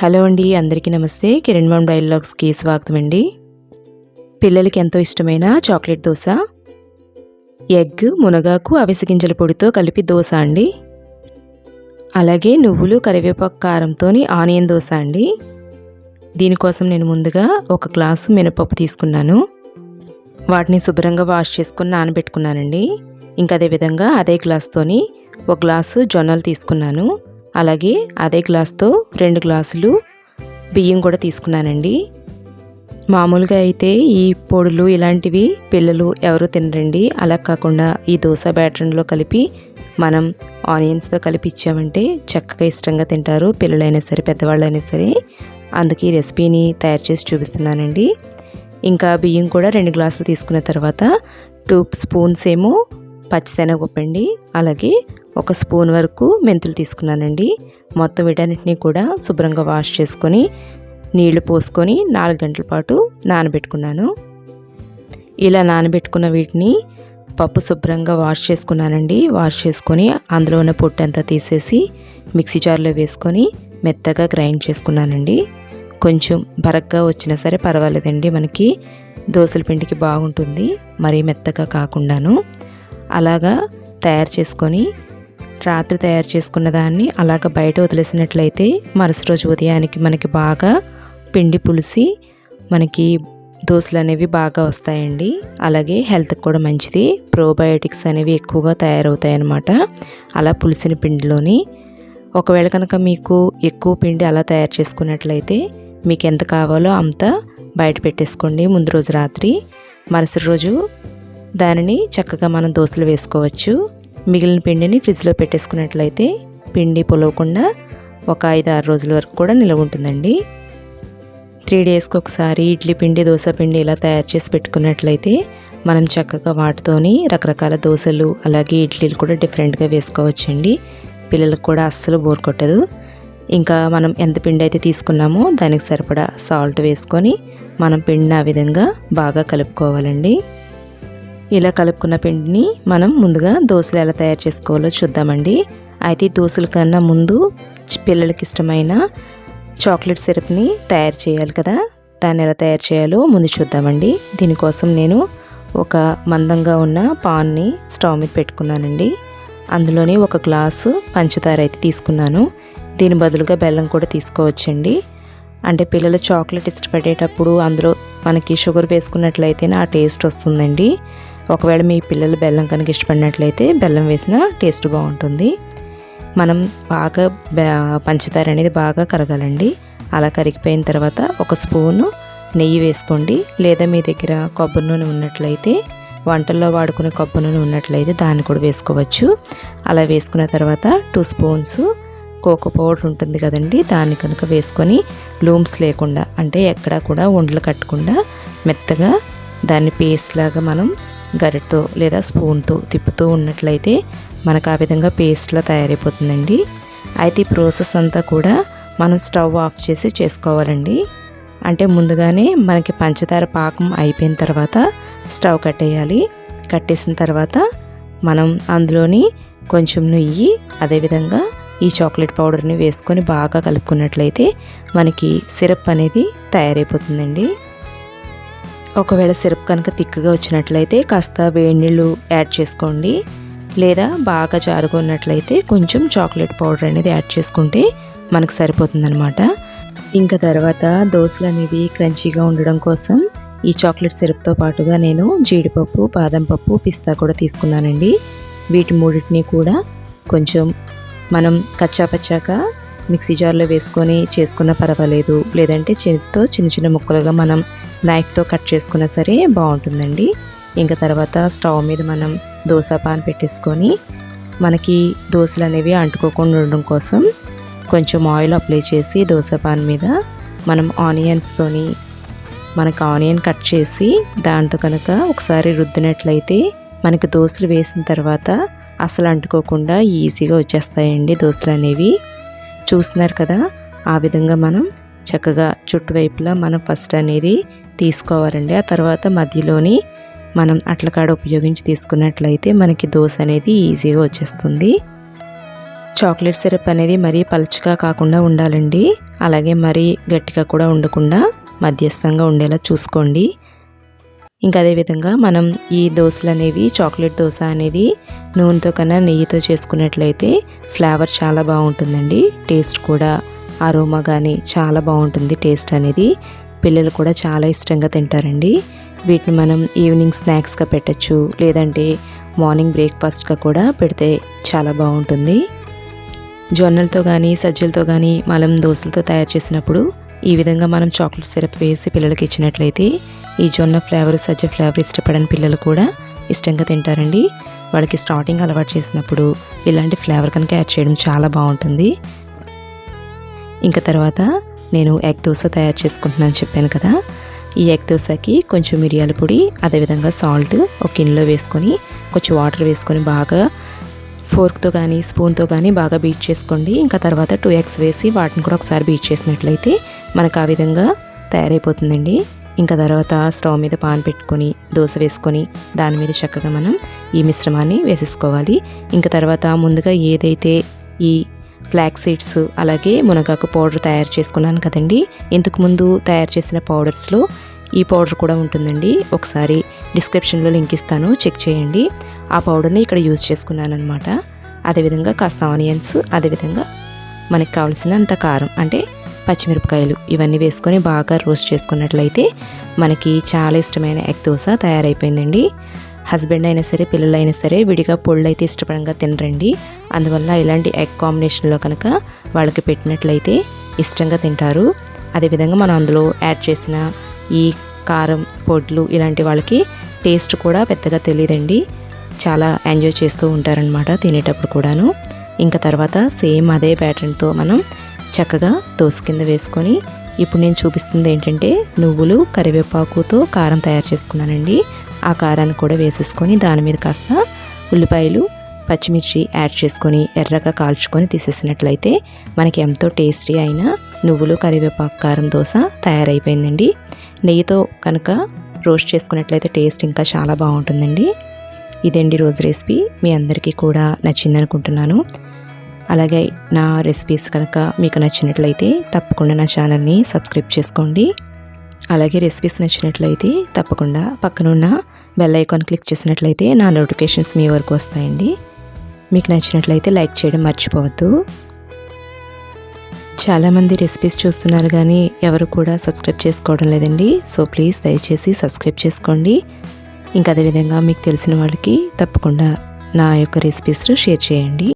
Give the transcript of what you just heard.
Hello అండి అందరికీ నమస్తే. కిరణ్ మామ్ డైలాగ్స్కి స్వాగతం అండి పిల్లలకి ఎంతో ఇష్టమైన చాక్లెట్ దోశ. ఎగ్ మునగాకు అవిసె గింజల పొడితో కలిపి దోశ అండి. అలాగే నువ్వులు కరివేపాకు కారంతో ఆనియన్ దోశ అండి. దీనికోసం నేను ముందుగా ఒక గ్లాసు మినపప్పు తీసుకున్నాను. వాటిని శుభ్రంగా వాష్ చేసుకుని నానబెట్టుకున్నానండి. ఇంకా అదేవిధంగా అదే గ్లాస్తోని ఒక గ్లాసు జొన్నలు తీసుకున్నాను. అలాగే అదే గ్లాస్తో రెండు గ్లాసులు బియ్యం కూడా తీసుకున్నానండి. మామూలుగా అయితే ఈ పొడులు ఇలాంటివి పిల్లలు ఎవరు తినరండి. అలా కాకుండా ఈ దోశ బ్యాటర్లో కలిపి మనం ఆనియన్స్తో కలిపి ఇచ్చామంటే చక్కగా ఇష్టంగా తింటారు. పిల్లలైనా సరే పెద్దవాళ్ళైనా సరే అందుకే ఈ రెసిపీని తయారు చేసి చూపిస్తున్నానండి. ఇంకా బియ్యం కూడా రెండు గ్లాసులు తీసుకున్న తర్వాత టూ స్పూన్స్ ఏమో పచ్చిశనగపప్పు అలాగే ఒక స్పూన్ వరకు మెంతులు తీసుకున్నానండి. మొత్తం వీటన్నిటిని కూడా శుభ్రంగా వాష్ చేసుకొని నీళ్ళు పోసుకొని నాలుగు గంటల పాటు నానబెట్టుకున్నాను. ఇలా నానబెట్టుకున్న వీటిని పప్పు శుభ్రంగా వాష్ చేసుకున్నానండి. వాష్ చేసుకొని అందులో ఉన్న పొట్టు అంతా తీసేసి మిక్సీ జార్లో వేసుకొని మెత్తగా గ్రైండ్ చేసుకున్నానండి. కొంచెం బరగ్గా వచ్చినా సరే పర్వాలేదండి మనకి దోశల పిండికి బాగుంటుంది మరీ మెత్తగా కాకుండాను. అలాగా తయారు చేసుకొని రాత్రి తయారు చేసుకున్న దాన్ని అలాగ బయట వదిలేసినట్లయితే మరుసటి రోజు ఉదయానికి మనకి బాగా పిండి పులిసి మనకి దోశలు అనేవి బాగా వస్తాయండి. అలాగే హెల్త్కి కూడా మంచిది. ప్రోబయోటిక్స్ అనేవి ఎక్కువగా తయారవుతాయి అన్నమాట అలా పులిసిన పిండిలోని. ఒకవేళ కనుక మీకు ఎక్కువ పిండి అలా తయారు చేసుకున్నట్లయితే మీకు ఎంత కావాలో అంత బయట పెట్టేసుకోండి ముందు రోజు రాత్రి. మరుసటి రోజు దానిని చక్కగా మనం దోశలు వేసుకోవచ్చు. మిగిలిన పిండిని ఫ్రిడ్జ్లో పెట్టేసుకున్నట్లయితే పిండి పొలవకుండా ఒక ఐదు ఆరు రోజుల వరకు కూడా నిలవ ఉంటుందండి. త్రీ డేస్కి ఒకసారి ఇడ్లీ పిండి దోశ పిండి ఇలా తయారు చేసి పెట్టుకున్నట్లయితే మనం చక్కగా వాటితోని రకరకాల దోశలు అలాగే ఇడ్లీలు కూడా డిఫరెంట్గా వేసుకోవచ్చండి. పిల్లలకు కూడా అస్సలు బోర్ కొట్టదు. ఇంకా మనం ఎంత పిండి అయితే తీసుకున్నామో దానికి సరిపడా సాల్ట్ వేసుకొని మనం పిండిని ఆ విధంగా బాగా కలుపుకోవాలండి. ఇలా కలుపుకున్న పిండిని మనం ముందుగా దోశలు ఎలా తయారు చేసుకోవాలో చూద్దామండి. అయితే దోశల కన్నా ముందు పిల్లలకి ఇష్టమైన చాక్లెట్ సిరప్ని తయారు చేయాలి కదా. దాన్ని ఎలా తయారు చేయాలో ముందు చూద్దామండి. దీనికోసం నేను ఒక మందంగా ఉన్న పాన్ని స్టవ్ మీద పెట్టుకున్నానండి. అందులోనే ఒక గ్లాసు పంచదార అయితే తీసుకున్నాను. దీని బదులుగా బెల్లం కూడా తీసుకోవచ్చండి. అంటే పిల్లలు చాక్లెట్ ఇష్టపడేటప్పుడు అందులో మనకి షుగర్ వేసుకున్నట్లయితేనే ఆ టేస్ట్ వస్తుందండి. ఒకవేళ మీ పిల్లలు బెల్లం కనుక ఇష్టపడినట్లయితే బెల్లం వేసిన టేస్ట్ బాగుంటుంది. మనం బాగా పంచదార అనేది బాగా కరగాలండి. అలా కరిగిపోయిన తర్వాత ఒక స్పూను నెయ్యి వేసుకోండి. లేదా మీ దగ్గర కొబ్బరి నూనె ఉన్నట్లయితే వంటల్లో వాడుకునే కొబ్బరి నూనె ఉన్నట్లయితే దాన్ని కూడా వేసుకోవచ్చు. అలా వేసుకున్న తర్వాత టూ స్పూన్స్ కోకో పౌడర్ ఉంటుంది కదండి దాన్ని కనుక వేసుకొని లూమ్స్ లేకుండా అంటే ఎక్కడ కూడా ఉండలు కట్టకుండా మెత్తగా దాన్ని పేస్ట్ లాగా మనం గరిటతో లేదా స్పూన్తో తిప్పుతూ ఉన్నట్లయితే మనకు ఆ విధంగా పేస్ట్లా తయారైపోతుందండి. అయితే ఈ ప్రాసెస్ అంతా కూడా మనం స్టవ్ ఆఫ్ చేసి చేసుకోవాలండి. అంటే ముందుగానే మనకి పంచదార పాకం అయిపోయిన తర్వాత స్టవ్ కట్టేయాలి. కట్టేసిన తర్వాత మనం అందులోని కొంచెం నెయ్యి అదేవిధంగా ఈ చాక్లెట్ పౌడర్ని వేసుకొని బాగా కలుపుకున్నట్లయితే మనకి సిరప్ అనేది తయారైపోతుందండి. ఒకవేళ సిరప్ కనుక తిక్కగా వచ్చినట్లయితే కాస్త వేడి నీళ్ళు యాడ్ చేసుకోండి. లేదా బాగా జారుకున్నట్లయితే కొంచెం చాక్లెట్ పౌడర్ అనేది యాడ్ చేసుకుంటే మనకు సరిపోతుందనమాట ఇంకా తర్వాత దోశలు అనేవి క్రంచీగా ఉండడం కోసం ఈ చాక్లెట్ సిరప్తో పాటుగా నేను జీడిపప్పు బాదం పప్పు పిస్తా కూడా తీసుకున్నానండి. వీటి మూడింటిని కూడా కొంచెం మనం కచ్చాపచ్చాక మిక్సీ జార్లో వేసుకొని చేసుకున్న పర్వాలేదు. లేదంటే చేతితో చిన్న చిన్న ముక్కలుగా మనం నైఫ్తో కట్ చేసుకున్నా సరే బాగుంటుందండి. ఇంకా తర్వాత స్టవ్ మీద మనం దోశ పాన్ పెట్టేసుకొని మనకి దోశలు అనేవి అంటుకోకుండా ఉండడం కోసం కొంచెం ఆయిల్ అప్లై చేసి దోశ పాన్ మీద మనం ఆనియన్స్తోని మనకు ఆనియన్ కట్ చేసి దాంతో కనుక ఒకసారి రుద్దినట్లయితే మనకి దోశలు వేసిన తర్వాత అసలు అంటుకోకుండా ఈజీగా వచ్చేస్తాయండి దోశలు అనేవి. చూస్తున్నారు కదా ఆ విధంగా మనం చక్కగా చుట్టువైపులా మనం ఫస్ట్ అనేది తీసుకోవాలండి. ఆ తర్వాత మధ్యలోని మనం అట్లకాడ ఉపయోగించి తీసుకున్నట్లయితే మనకి దోశ అనేది ఈజీగా వచ్చేస్తుంది. చాక్లెట్ సిరప్ అనేది మరీ పలుచగా కాకుండా ఉండాలండి. అలాగే మరీ గట్టిగా కూడా ఉండకుండా మధ్యస్థంగా ఉండేలా చూసుకోండి. ఇంకా అదేవిధంగా మనం ఈ దోశలు అనేవి చాక్లెట్ దోశ అనేది నూనెతో కన్నా నెయ్యితో చేసుకున్నట్లయితే ఫ్లేవర్ చాలా బాగుంటుందండి. టేస్ట్ కూడా అరోమా కానీ చాలా బాగుంటుంది టేస్ట్ అనేది. పిల్లలు కూడా చాలా ఇష్టంగా తింటారండి. వీటిని మనం ఈవినింగ్ స్నాక్స్గా పెట్టచ్చు లేదంటే మార్నింగ్ బ్రేక్ఫాస్ట్గా కూడా పెడితే చాలా బాగుంటుంది. జొన్నలతో కానీ సజ్జలతో కానీ మనం దోశలతో తయారు చేసినప్పుడు ఈ విధంగా మనం చాక్లెట్ సిరప్ వేసి పిల్లలకి ఇచ్చినట్లయితే ఈ జొన్న ఫ్లేవర్ సజ్జ ఫ్లేవర్ ఇష్టపడని పిల్లలు కూడా ఇష్టంగా తింటారండి. వాళ్ళకి స్టార్టింగ్ అలవాటు చేసినప్పుడు ఇలాంటి ఫ్లేవర్ కనుక యాడ్ చేయడం చాలా బాగుంటుంది. ఇంకా తర్వాత నేను ఎగ్ దోశ తయారు చేసుకుంటున్నాను చెప్పాను కదా. ఈ ఎగ్ దోశకి కొంచెం మిరియాల పొడి అదేవిధంగా సాల్ట్ ఒక గిన్నెలో వేసుకొని కొంచెం వాటర్ వేసుకొని బాగా ఫోర్క్తో కానీ స్పూన్తో కానీ బాగా బీట్ చేసుకోండి. ఇంకా తర్వాత టూ ఎగ్స్ వేసి వాటిని కూడా ఒకసారి బీట్ చేసినట్లయితే మనకు ఆ విధంగా తయారైపోతుందండి. ఇంకా తర్వాత స్టవ్ మీద పాన్ పెట్టుకొని దోశ వేసుకొని దాని మీద చక్కగా మనం ఈ మిశ్రమాన్ని వేసేసుకోవాలి. ఇంకా తర్వాత ముందుగా ఏదైతే ఈ ఫ్లాక్ సీడ్స్ అలాగే మునగాకు పౌడర్ తయారు చేసుకున్నాను కదండి. ఇంతకు ముందు తయారు చేసిన పౌడర్స్లో ఈ పౌడర్ కూడా ఉంటుందండి. ఒకసారి డిస్క్రిప్షన్లో లింక్ ఇస్తాను చెక్ చేయండి. ఆ పౌడర్ని ఇక్కడ యూజ్ చేసుకున్నాను అనమాట అదేవిధంగా కాస్త ఆనియన్స్ అదేవిధంగా మనకి కావలసినంత కారం అంటే పచ్చిమిరపకాయలు ఇవన్నీ వేసుకొని బాగా రోస్ట్ చేసుకున్నట్లయితే మనకి చాలా ఇష్టమైన ఎగ్ దోశ తయారైపోయిందండి. హస్బెండ్ అయినా సరే పిల్లలైనా సరే విడిగా పొళ్ళు అయితే ఇష్టపడంగా తినరండి. అందువల్ల ఇలాంటి ఎగ్ కాంబినేషన్లో కనుక వాళ్ళకి పెట్టినట్లయితే ఇష్టంగా తింటారు. అదేవిధంగా మనం అందులో యాడ్ చేసిన ఈ కారం పొడ్లు ఇలాంటి వాళ్ళకి టేస్ట్ కూడా పెద్దగా తెలియదండి చాలా ఎంజాయ్ చేస్తూ ఉంటారనమాట తినేటప్పుడు కూడాను. ఇంకా తర్వాత సేమ్ అదే ప్యాటర్న్తో మనం చక్కగా దోశ కింద వేసుకొని ఇప్పుడు నేను చూపిస్తుంది ఏంటంటే నువ్వులు కరివేపాకుతో కారం తయారు చేసుకున్నానండి. ఆ కారాన్ని కూడా వేసేసుకొని దాని మీద కాస్త ఉల్లిపాయలు పచ్చిమిర్చి యాడ్ చేసుకొని ఎర్రగా కాల్చుకొని తీసేసినట్లయితే మనకి ఎంతో టేస్టీ అయిన నువ్వులు కరివేపాకు కారం దోశ తయారైపోయిందండి. నెయ్యితో కనుక రోస్ట్ చేసుకున్నట్లయితే టేస్ట్ ఇంకా చాలా బాగుంటుందండి. ఇదండి రోజు రెసిపీ. మీ అందరికీ కూడా నచ్చింది అనుకుంటున్నాను అలాగే నా రెసిపీస్ కనుక మీకు నచ్చినట్లయితే తప్పకుండా నా ఛానల్ని సబ్స్క్రైబ్ చేసుకోండి. అలాగే రెసిపీస్ నచ్చినట్లయితే తప్పకుండా పక్కనున్న బెల్ ఐకాన్ క్లిక్ చేసినట్లయితే నా నోటిఫికేషన్స్ మీ వరకు వస్తాయండి. మీకు నచ్చినట్లయితే లైక్ చేయడం మర్చిపోవద్దు. చాలామంది రెసిపీస్ చూస్తున్నారు కానీ ఎవరు కూడా సబ్స్క్రైబ్ చేసుకోవడం లేదండి. సో ప్లీజ్ దయచేసి సబ్స్క్రైబ్ చేసుకోండి. ఇంకా అదేవిధంగా మీకు తెలిసిన వాళ్ళకి తప్పకుండా నా యొక్క రెసిపీస్ షేర్ చేయండి.